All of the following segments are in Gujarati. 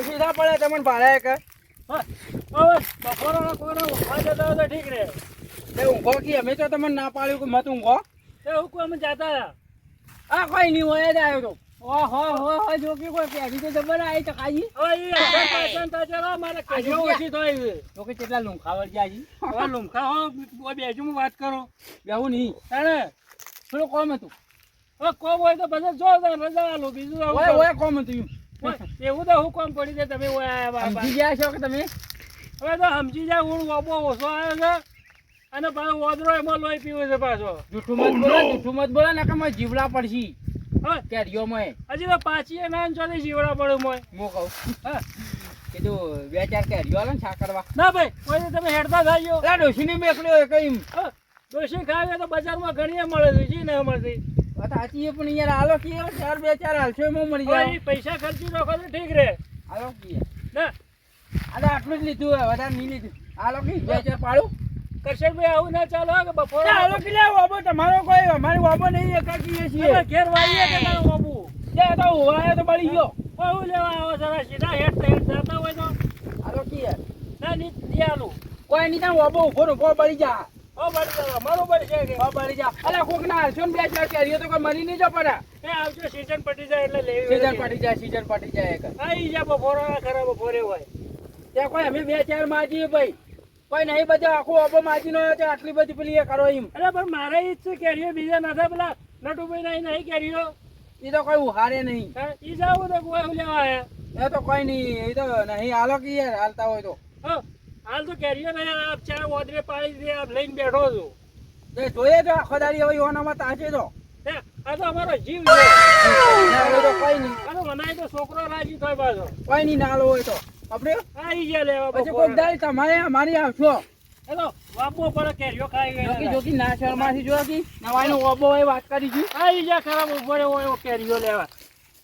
સીધા પડે જતા તો. ઠીક રે તે ઊંઘો કે અમે તો તમને ના પાડ્યું કે મત ઊંઘો તે હું જતા હતા આ કોઈ નહીં હોય જ આવ્યો તો ઓહો હો હો જો તો કાજી તો મારે કે કેટલા લુંખાવર ગયા જી હવે લુમખા હો બે હું વાત કરો બેવું નહીં તાણે થોડું કોમ હતું હવે કોમ હોય તો પછી જો રજા આલો બીજું ઓય ઓય કોમ થયું એવું તો હું કોમ પડી જાય તમે ઓય. સમજી ગયા છો કે તમે? હવે તો સમજી જાય હું વાપો ઓછો આવ્યો છે અને પાછો વાદરો એમાં લોહી પીવે છે પાછો. જૂઠું મત બોલો જૂઠું મત બોલો ને કે જીવડા પડશી. હવે કેરીઓમાં હજી તો પાછી નાન ચોથી જીવડા પડ્યું મોય. હું કહું? હા. કીધું બે ચાર કેરીઓ ને છાકરવા ના ભાઈ કોઈ તમે હેડતા થાજો એટલે ડોશીને મેકલ્યો કઈ ડોશી ખાવે તો બજારમાં ઘણી મળે છે ના મળતી સાચી પણ યાર આલો કે ચાર બે ચાર હાલશો એમાં મળી જાય પૈસા ખર્ચી નાખો તો ઠીક રહે આલો કી ના. તો આટલું જ લીધું હવે વધારે નહીં લીધું. આલો કી બે ચાર પાડું. કરશનભાઈ આવું ના ચાલો કે બપોરે આલો કી લે વાબો તમારો કોઈ અમારી વાબો નહીં એકાકી છીએ. ઘેર વાળીએ કે તારો બાબુ જે તો હોવાયો તો બળી ગયો. કોઈ હું લેવા આવો જરા સીધા હેડ હેડ જતા હોય તો. આલો કી યાર. ના ની આલું. કોઈ નહીં ત્યાં વાબો ઊભો ઊભો બળી જા. હો બળી જાય બળી જા અલા કોક ના હાલશો ને બે ચાર કેરીઓ તો કોઈ મરી નહીં જો પડે એ આવજો સીઝન પટી જાય એટલે લેવી સીઝન પટી જાય સીઝન પટી જાય એક જા. બપોરે ખરા બપોરે હોય. ત્યાં કોઈ અમે બે ચાર માજીએ ભાઈ. કોઈ નહીં બધા આખું ઓબો માજી નો તે આટલી બધી પેલી એ કરો એમ. અરે પણ મારે ઈ જ છે કેરીઓ બીજા નથી પેલા નટુભાઈ નહીં નહીં કેરીઓ? એ તો કોઈ ઉહારે નહીં. હા, ઈ જાવ તો કોઈ હું લેવા આયા. એ તો કોઈ નહીં એ તો નહીં હાલો કે યાર હાલતા હોય તો. હા, હાલ તો કેરીઓ નહીં આપ ચાર ઓદરે પાડી દે આપ લઈને બેઠો છું. તે જોઈએ તો આખો દાડી હવે યોનામાં તાજે તો. આ તો અમારો જીવ છે. ના તો કોઈ નહીં. આ તો મનાય તો છોકરો રાજી થાય પાછો. કોઈ નહીં નાલો હોય તો. આપણે? આઈ ગયા લેવા પછી. કોઈ દાડી તમારે અમારી આવશો. હેલો બાપુ પર કેરીઓ ખાઈ ગયા જોકી ના. શરમાથી જો કી નવાઈનો ઓબો હોય વાત કરી છું આઈ ખરાબ ખરા બપોરે હોય કેરીઓ લેવા.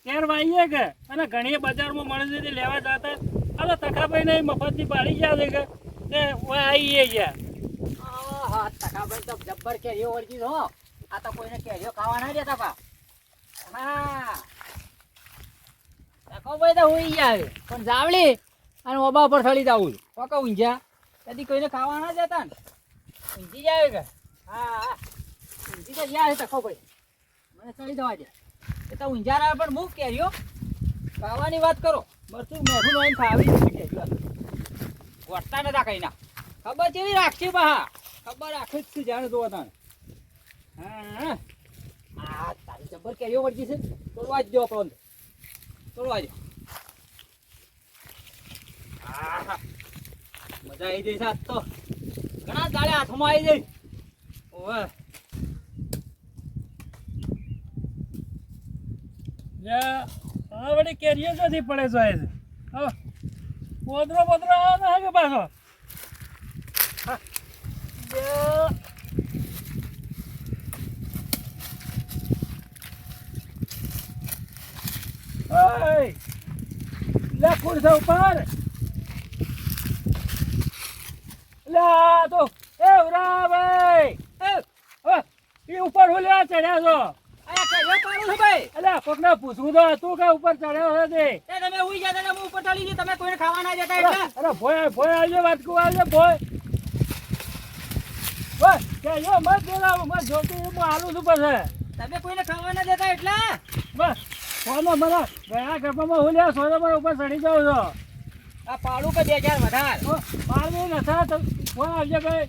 કેર વાઈએ કે? અને ઘણી બજારમાં મળે છે લેવા જતા આ તખાભાઈ ને મફતની પાડી ગયા છે કે? ઓય આઈએ ગયા. હા ટકાભાઈ તો જબ્બર કેરીઓ વળગી હો. આ તો કોઈને કેરીઓ ખાવા ના દેતા પા હા. ટકાભાઈ તો હોઈ ગયા. પણ જાવલી અને ઓબા ઉપર થળી જાવું પકા ઊંઝ્યા કદી કોઈને ખાવા ના દેતા ને? ઊંઝી જાય કે? હા હા. તો ગયા છે ટકાભાઈ મને ચડી જવા દે. એ તો ઊંઝા પણ મૂક કેરીઓ. ખાવાની વાત કરો. મરચું મેઠું નોઈને ખાવી જ વળતા નતા કઈ ના. ખબર કેવી રાખશે બહા ખબર રાખે જ છે જાણે તો તાણ. હા આ તારી જબર કેરીઓ વળગી છે. તોડવા જ દો આપણો તોડવા દો. મજા આવી જઈ સાત તો. ઘણા દાડે હાથમાં આવી જઈ ઓવે. જા હા વળી કેરીઓ નથી પડે છે આજે હા. પોદરો પોદરો આવે ને હાગે પાછો. લે ખુરશા ઉપર. લે તો. એ ઉરા ભાઈ. એ ઉપર ચડ્યા છો? કેરીઓ પાડું છું ભાઈ. અલ્યા કોકને પૂછવું તો હતું કે ઉપર ચડ્યો છે તે. એ તમે ઉઈ ગયા તા, તમે ઉપર ચડી ગયો તમે કોઈને ખાવા ના એટલે. અરે ભોય ભોય વાત વાટકું આવજો ભોય. બસ કે યો મત બોલાવો મત જોતી હું હાલું છું પછી. તમે કોઈને ખાવા ના દેતા એટલે? બસ ફોનમાં મને ગયા ગરબામાં હું લ્યા સોનો પર ઉપર ચડી જાઉં છો. આ પાડું કે બે હજાર વધાર? પાડું નથી ફોન આવજે ભાઈ.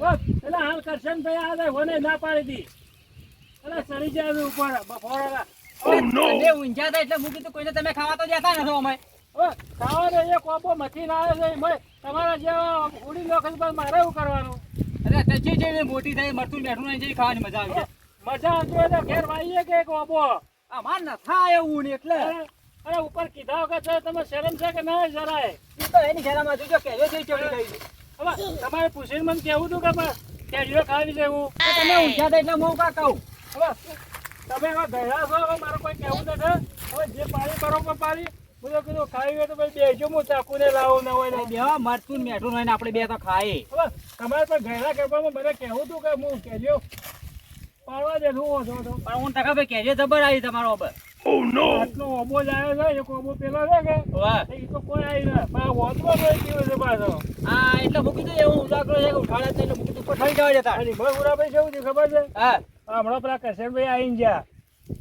બસ એટલે હાલ કરશન ભાઈ આ ફોને ના પાડી દી. એટલે ચડી જાય ઉપર બફોરા ઊંઝા થાય એટલે મૂકી તો કોઈને તમે ખાવા તો જતા નથી અમે ખાવાનો એ કોપો મથી ના આવે છે તમારા જેવા ઉડી લોકો પર મારે એવું કરવાનું? અરે જે મોટી થઈ મરતું બેઠું નહીં ખાવાની મજા આવી મજા આવતી હોય તો ઘેર વાઈએ કે કોપો અમાર ન થાય એવું એટલે. અરે ઉપર કીધા વખત છે તમે શરમ છે કે ના જરાય એ તો એની ઘેરામાં જોજો કેરીઓ જેવી ચડી ગઈ. હવે તમારે પૂછીને મને કેવું હતું કે કેરીઓ ખાવી છે એવું? તમે ઊંઝા હતા એટલે હું કા કહું? તમે હવે ગયા છો હવે મારું કોઈ કહેવું નથી. હવે જે પાડી બરોબર પાડી હું તો કીધું ખાઈ હોય તો ભાઈ બેસજો હું ચાકુને લાવું ના હોય ને બેવા મરચું ને મેઠું હોય ને આપણે બે તો ખાઈએ. હવે તમારે તો ઘરના કરવામાં મને કહેવું હતું કે હું કહેજો. પાડવા દે શું ઓછો તો પણ હું ટકા ભાઈ કેરીઓ જબર આવી તમારો આટલો ઓબો જ આવ્યો છે એક ઓબો પેલો છે કે? વાહ. એ તો કોઈ આવી ના. પા વોચમાં કોઈ ગયો છે પાછો. હા એટલે મૂકી દઉં એવું ઉજાગરો છે ઉઠાડે નહીં એટલે મૂકી ઉપર ઠરી જવા જતા અને ભાઈ કેવું છે ખબર છે? હા. હમણાં પેલા કશનભાઈ આવીને ગયા.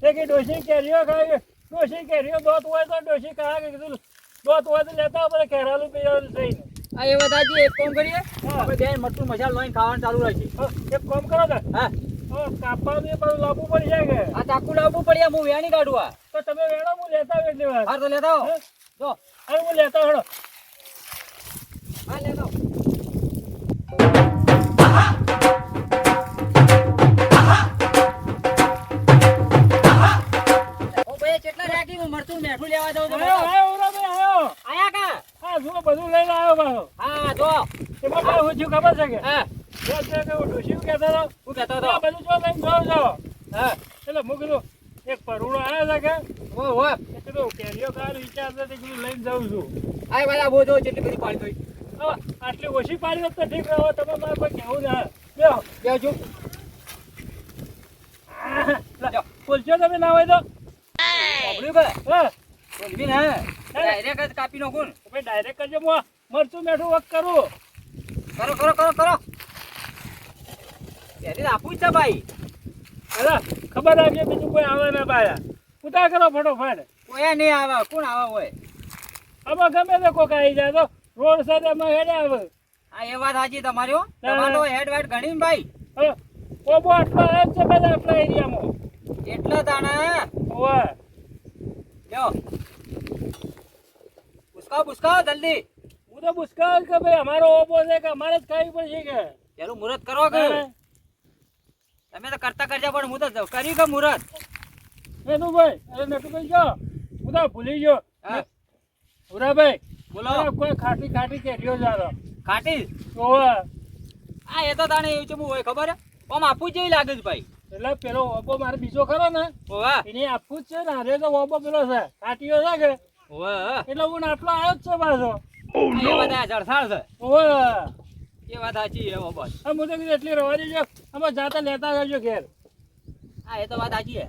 તે કે ડોશી કેરીઓ ખાય ડોશી કેરીઓ દોત હોય તો ડોશી કહા કે કીધું દોત હોય તો લેતા આપણે કેરાલું પીવાનું થઈને આ એ બધાજી એક કામ કરીએ આપણે બે મરચું મસાલો લઈને ખાવાનું ચાલુ રાખીએ. હા, એક કામ કરો ને. હા. હા, કાપવાનું એ બધું પડી જાય કે? આ ચાકુ લાવવું પડે હું વેણી કાઢું આ. તો તમે વેણો હું લેતા આવું એટલી વાર. હાર તો લેતા આવો. જો. અરે હું લેતા હેડો. હા લેતા. આવો. હું મરચું મેઠું લેવા દઉં છું. આયો ઉરાભાઈ આયો આયા કા? હા જો બધું લઈને આવ્યો પાછો. હા જો એમાં કાંઈ હું થયું ખબર છે કે? હા. જો છે કે હું ડોશી કહેતો હતો? હું કહેતો હતો? બધું જો લઈને જાઓ છો. હા. એટલે હું કીધું એક પરુણો આવ્યો છે કે? ઓ હો. એ કીધું કેરીઓ કાર વિચાર નથી કીધું લઈને જાઉં છું. આય બધા બો જો જેટલી બધી પાડી હવે આટલી ઓછી પાડી તો ઠીક રહો તમે મારે કોઈ કહેવું ના બે બે જો બોલશો તમે ના હોય તો ઓબળ્યું કે હા બોલવી ને ડાયરેક્ટ કાપી નાખું. ભાઈ ડાયરેક્ટ કરજો હું મરચું મેઠું વક કરું. કરો કરો કરો કરો. ત્યારે આપવું જ છે ભાઈ. અરે ખબર રાખજો બીજું કોઈ આવે ના બાયા ઉતાર કરો ફટોફટ. કોઈ નહીં આવે કોણ આવે હોય? આમાં ગમે તે કોક આવી જાય તો રોડ સાથે અમે હેડે આવે. આ એ વાત સાચી તમારી હો. તમારો હેડ વેડ ગણી ભાઈ. હવે ઓબો આટલો આવે છે બધા આપણા એરિયામાં. એટલા દાણા ઓવે લ્યો ઉસકાવ ઉસકાવ જલ્દી હું તો પુષ્કળ કે ભાઈ અમારો ઓબો છે કે અમારે જ ખાવી પડશે કે? પેલું મુહૂર્ત કરો કે? તમે તો કરતા કરજા પણ હું તો કર્યું કે મુહૂર્ત ભાઈ અરે નટુભાઈ જો હું તો ભૂલી ગયો. હા. ભૂરાભાઈ બોલો. કોઈ ખાટી ખાટી કેરીઓ જારો. ખાટી? ઓવે આ. એ તો તાણે એવું ચેવું હોય ખબર હે? આમ આપવું જ જેવી લાગે છે ભાઈ. એટલે પેલો ઓબો મારે બીજો ખરો ને એને આપવું જ છે ને હારે તો ઓબો પેલો છે કાટીઓ છે કે? એટલે હું આટલો આવ્યો જ છે પાછો. એ વાત સાચી એ ઓબો હા તો કીધું એટલી રવા દેજો અમે જાતા લેતા જજો ઘેર. હા એ તો વાત સાચી હે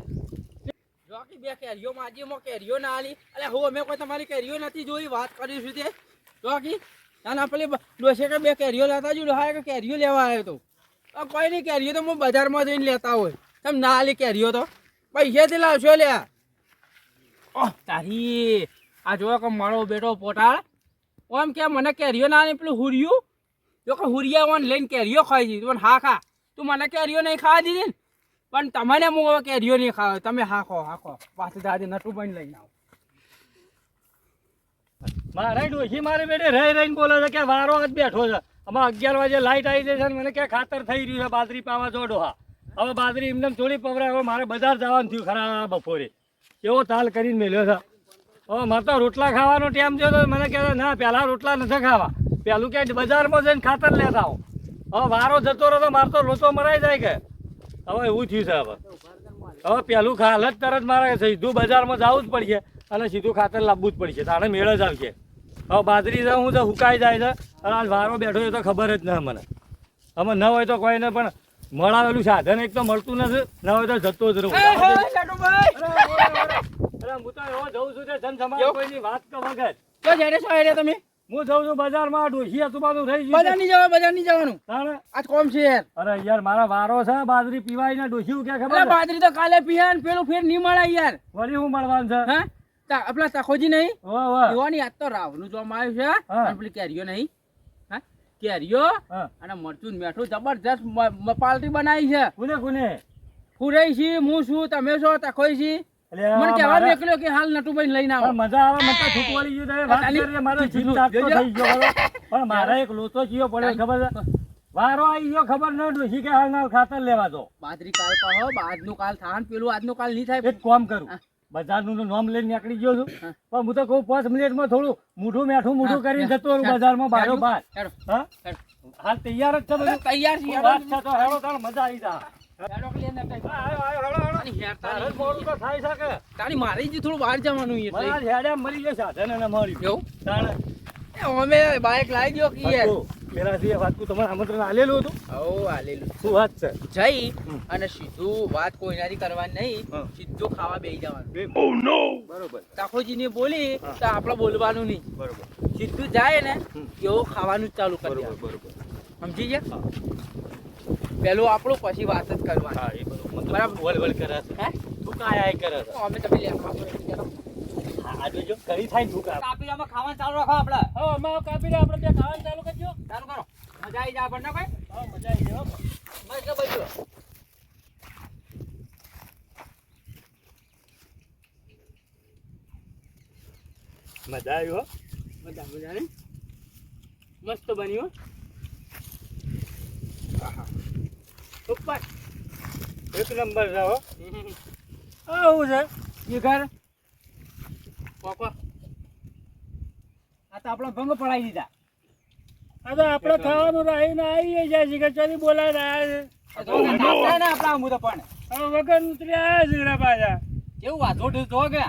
જો કે બે કેરીઓ માજી મો કેરીઓ ના આલી. અલે હું અમે કોઈ તમારી કેરીઓ નથી જોઈ વાત કરી છું તે. જો કે ના ના પેલી ડોસે કે બે કેરીઓ લેતા જો હા કે કેરીઓ લેવા આવ્યો તો? કોઈ નહીં કેરીઓ તો હું બજારમાં જઈને લેતા હોય. તમે ના લે કેરીઓ તો. પૈસાથી લાવશો લે ઓહ, તારી. આ જો કે મારો બેટો પોટાળ. ઓમ કે મને કેરીઓ ના પેલું હુરિયું. જો કે હુરિયા ઓન લઈને કેરીઓ ખાઈ દીધી. પણ હા ખા. તું મને કેરીઓ નહીં ખાવા દીધી ને? પણ તમને હું હવે કેરીઓ નહીં ખાવ તમે હા ખો હા ખો પાછું દાદી નટું પણ લઈને આવો. મારે ડોશી મારે બેટે રહી રહીને બોલે છે કે વારો જ બેઠો છે. આમાં અગિયાર વાગે લાઈટ આવી જશે ને મને ક્યાં ખાતર થઈ રહ્યું છે, બાજરી પાવા જોડો હા. હવે બાજરી એમને થોડી પવરાય, હવે મારે બજાર જવાનું થયું ખરા બપોરે. એવો તાલ કરીને મેલ્યો છે. હવે મારે તો રોટલા ખાવાનો ટાઈમ થયો તો મને કહે ના પહેલાં રોટલા નથી ખાવા. પહેલું ક્યાંય બજારમાં જઈને ખાતર લેતા આવો. હવે વારો જતો રહ્યો તો મારે તો લોચો મરાઈ જાય કે. હવે એવું થયું છે હવે. હવે પહેલું ખાલ જ તરત મારે સીધું બજારમાં જવું જ પડશે અને સીધું ખાતર લાવવું જ પડશે. તાણે મેળ જ આવશે. હવે બાજરી છે હું તો હુકાઈ જાય છે. અને આજ વારો બેઠો છે તો ખબર જ ના મને. અમે ન હોય તો કોઈને પણ મળાવેલું સાધન એક તો મળતું નથી ન હોય તો જતો જ રહું. અરે, હું તો એવો જઉં છું તે જન સમાજ કોઈની વાત તો વગર. તો જ્યારે શું આવ્યા તમે? હું જઉં છું બજારમાં ડોસી હતું ગયું બજાર નહીં જવા બજાર નહીં જવાનું. આજ કોમ છે યાર. અરે યાર મારા વારો છે બાજરી પીવાય ને ડોસી કે ખબર બાજરી તો કાલે પીયા ને પેલું ફેર નહીં મળે યાર. વળી હું મળવાનું છે? હા? આપલા તખોજી નહીં? એવાની યાદ તો રાવનું જોવામાં આવ્યું છે. અને પેલી કેરીઓ નહીં હા? કેરીઓ અને મરચું મેઠું જબરજસ્ત મ- બનાવી છે. કોને કોને? ફુરાઈ છી હું છું તમે છો તખોઈ છી. મને કહેવા મારે- કે હાલ નટુભાઈ લઈને આવો. મજા આવે મને તો છૂટવાડી ગયું તમે વાત કરીએ મારો જીવ. ચાટતો થઈ ગયો. પણ મારે એક લોચો જીયો પડે ખબર છે? વારો આવી ગયો ખબર ન ડોશી કે હાલ ખાતર લેવા દો. બાજરી કાલ કહો આજનું કાલ થાન પેલું આજનું કાલ નહીં થાય. એક કામ કરું. બજારનું નામ લઈને નીકળી ગયો છું. પણ હું તો કહું પાંચ મિનિટમાં થોડું મૂઠું મેઠું મૂઠું હા, કરીને જતો રહું બજારમાં બારો બાર. હાલ તૈયાર જ છે બધું? તૈયાર છીએ વાત છે તો હેડો તાણ મજા આવી જા. તારી તારી- છે? તારી મારી જ થોડું બહાર જવાનું છે મળી ગયો સાધન મળ્યું. અમે બાઈક લાવી દો કે યાર. એ વાતકું તમારે આમંત્રણ આલેલું હતું? હઉ, આલેલું શું વાત છે? જઈ અને સીધું વાત કોઈનાથી કરવાની નહીં સીધું ખાવા બેસી જવાનું. બરોબર. ટાકોજીને બોલી તો આપણે બોલવાનું નહીં. બરોબર. સીધું જાય ને. એવું ખાવાનું જ ચાલુ કરી બરોબર બરોબર. સમજી ગયા? પેલું આપણું પછી વાત જ કરવાની. હા એ બરોબર બરાબર. વલ વલ કરે છે. હે? તું કાયા કરે છે? અમે તમે લેવા આજે જો કરી થાય ભૂખ કાપી આમાં ખાવાનું ચાલુ રાખો આપણે. હો અમારે કાપી લે આપણે ત્યાં ખાવાનું ચાલુ કરજો. ચાલુ કરો. મજા આવી જાય આપણને ભાઈ હા મજા આવી જાય હો. બસ જો મજા આવી હો. મજા મજા નહીં મસ્ત બન્યું ઉપર. એક નંબર છે હો. આવું છે. એ ઘર? કોકો. આ તો આપણો ભંગ પડાવી દીધા. આ તો આપણે ખાવાનું રહીને આવી જાય છે કે ને આપણા આમું તો પણ. હવે વગર ઉતરી આવ્યા છે રે પાછા. કેવું વાંધો જો કે?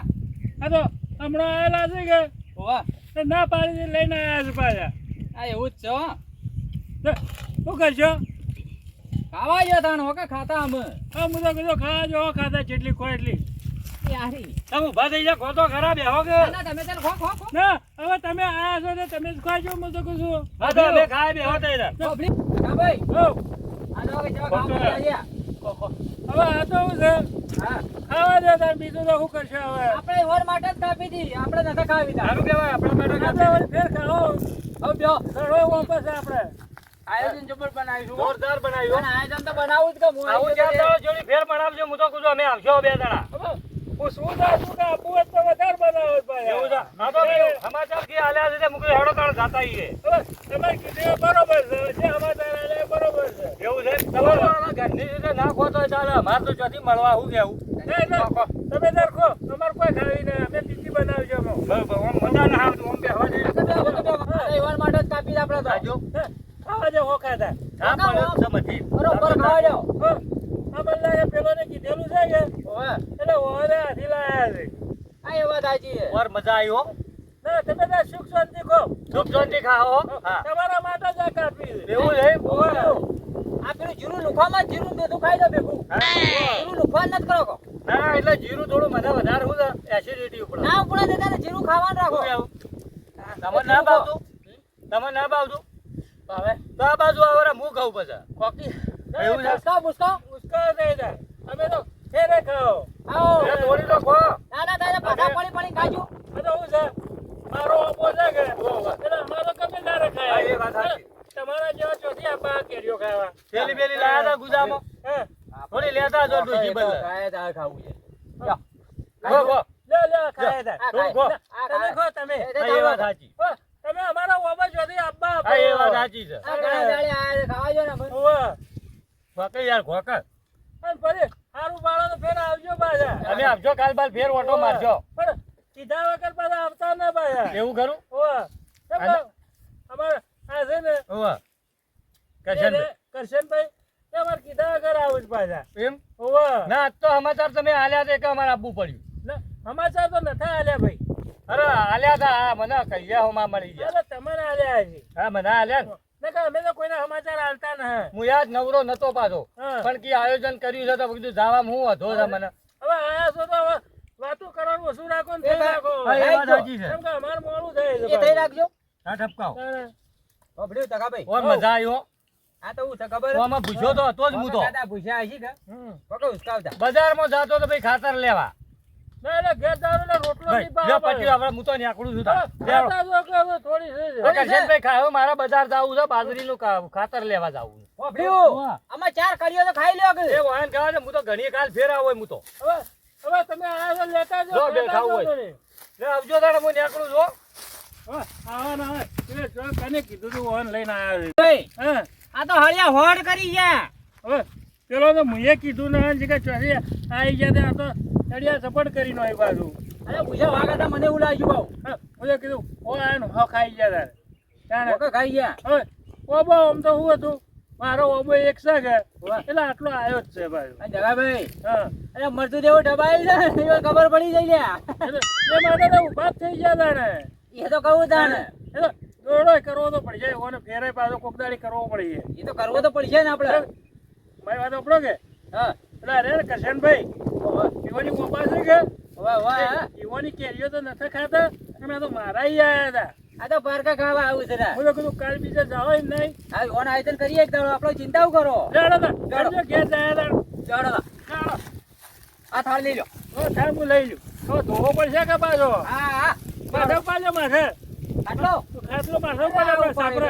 આ તો હમણાં આવેલા છે કે? ઓવા ના પાડીને લઈને આવ્યા છે પાછા. આ એવું જ છે શું કરશો? ખાવા ગયા તાણ હો કે ખાતા અમે? હા હું તો કીધું ખાવા જો ખાતા જેટલી ખો એટલી. યારી તમે ઊભા થઈ જાઓ ખોટો ખરાબ હો કે. ના તમે ચાલ ખો ખો ખો. ના હવે તમે આયા છો તો તમે જ ખાજો હું તો કહું છું. હા તો અમે ખાય બે હો તઈ ચોપડી હા ભાઈ. હો. આ કે જેવા ખોટું ખાવા હવે આ તો શું છે? હા. ખાવા દે તાર બીજું તો શું કરશે હવે? આપણે વર માટે જ કાપી હતી આપણે નથી ખાવી તા સારું કહેવાય આપણા માટે ફેર ખાઓ હવે વાપસ આપણે. આયોજન જબર બનાવ્યું. જોરદાર બનાવ્યો. આયોજન તો બનાવું જ કે હું આવું જોડી ફેર બનાવજો હું તો કહું છું અમે આવશો બે જણા. હું શું થાય શું કે તો વધારે બનાવો ભાઈ એવું છે ના તો સમાચાર કે આલ્યા છે તે મુકે હેડો જાતા તમારે કીધું બરોબર છે. જે સમાચાર આલ્યા બરોબર છે. એવું છે? તમારા ઘરની રીતે ના ખો તો ચાલે. અમાર તો ચોથી મળવા હું કેવું તમે તાર ખો. તમારે કોઈ ખાવી નહીં અમે બીજી બનાવજો બરોબર મજા ના આવતું બેહવા દે. માટે જ કાપી આપણે તો. ખાજો ખાવા દે હો ખાતા હા પણ સમજી બરોબર ખાવા આ બલ્લા પેલોને કીધેલું છે કે એટલે ઓરે હાથી લાયા છે આ એ વાત સાચી ઓર મજા આવી હો? ના તમે તો સુખ શાંતિ ખો સુખ શાંતિ ખાઓ તમારા માટે જ કાપી એવું છે આ પેલું જીરું લુખવામાં જ જીરું બેઠું ખાઈ દો ભેગું. જીરું લુખવા નથી કરો કો. ના એટલે જીરું થોડું મને વધારે હું એસિડિટી ઉપર ના ઉપર ને જીરું ખાવાનું રાખો. તમે ના ભાવતું? તમે ના ભાવતું? હવે? તો આ બાજુ આવરા હું ખાઉં પછી. કોકી? એવું છે? ઉસકા. ઉસકા દઈ દે અમે તો ફેરે ખાઓ આવો. થોડી તો ખો ના ના તારે પાછા પડી પડી ખાજો આ હું છે? મારો આપો છે કે? એટલે અમારો કમે ના રખાય એ વાત સાચી. તમારા જેવા ચોથી આપા કેરીઓ ખાવા. પેલી પેલી લાયા હતા હે? થોડી લેતા જો ડોશી બદલે. ખાય તારે ખાવું છે. ખો ખો લે લે ખાય તા આ ખો તમે ખો તમે. એ તો એ વાત સાચી. તમે અમારા ઓબા ચોથી આપવા આપો એ વાત સાચી છે. આ ઘણા દાડે ખાવા જો ને ઓવા ખોકે યાર ખોકે હારું પાડો તો ફેર આવજો પાછા. તમે આવજો કાલ બાલ ફેર ઓટો મારજો. પણ કીધા વગર પાછા આવતા ના પાછા. એવું ખરું અમાર આ છે ને ઓવા કરશનભાઈ કરશનભાઈ તે કીધા વગર આવું જ પાછા. એમ? ઓવા ના તો સમાચાર તમે આલ્યા કે અમારે આપવું પડ્યું? ના સમાચાર તો નથા આલ્યા ભાઈ. અરે આલ્યા તા મને કહીયા હોમાં મળી ગયા. તમને આલ્યા હા મને આલ્યા કે અમે તો કોઈના સમાચાર આલતા ન હું. યાદ નવરો નતો પાછો. પણ કે આયોજન કર્યું છે તો કીધું જવા હું વધો છે મને. હવે આયા છો તો વાતો કરવાનું ઓછું રાખો ને થઈ રાખો. હા, એ વાત સાચી છે. કેમ કે અમાર મોળું થાય છે એ થઈ રાખજો. હા ઠપકાઓ. હોભળ્યું તકા ભાઈ ઓર મજા આવ્યો આ તો હું ખબર? ઓમાં પૂછ્યો તો હતો જ હું તો. દાદા પૂછ્યા હશે કે? પકડ ઉસકાવતા. બજારમાં જાતો તો ભાઈ ખાતર લેવા. ખાતર લેવા જવું. આમાં ચાર કરીઓ તો ખાઈ લ્યો વાહન કહેવાય હું તો ઘણી કાલ ફેરા હોય હું તો. હવે હવે તમે આ લેતા જો બે ખાવું હોય. લે આવજો તારે હું નીકળું છું આવા ના આવે કીધું તું વાહન લઈને આવ્યા ભાઈ, હા. આ તો હળિયા હોડ કરી ગયા. હવે પેલો તો મુએ કીધું ને કે ચોરી આવી ગયા તે આ તો ચડિયા સપોર્ટ કરીને આવી બાજુ અરે પૂછ્યા વાગા તા મને એવું લાગ્યું બાઉ હા કીધું ઓ આનું હા ખાઈ ગયા તારે. તાણે ખાઈ ગયા. હવે ઓ બા આમ તો શું હતું. મારો ઓબો એક છે કે. એટલે આટલો આવ્યો જ છે ભાઈ. જગાભાઈ. હા. અરે મરતું દેવો ડબાઈ છે એ ખબર પડી જાય લ્યા. એટલે એ માટે તો ઊભા થઈ ગયા તાણે એ તો કહું તાણે એટલે દોડો કરવો તો પડશે ઓને ફેરે પાછો કોક દાડી કરવો પડશે. એ તો કરવો તો પડશે ને આપણે મારી વાત આપણો કે? હા. એટલે અરે કરશનભાઈ ઈવાની મોપા છે? કે વાહ વાહ ઈવાની કેરીઓ તો નથી ખાતા. અમે તો મારા આયા હતા. આ તો પારકા ખાવા આવું છે હું તો કીધું કાલ બીજે જાઓ જ નહીં. આ ઓન આયોજન કરીએ એક દાડો. આપણો ચિંતા કરો. ચાલો તો ચાલો. ઘેર જાય તા. ચાલો. ચાલો આ થાળ લઈ લો થાળ હું લઈ લઉં હવે ધોવો પડશે કે પાછો? હા હા. માથે પાડજો માથે આટલો? માથે પાડજો આપણે સાપરે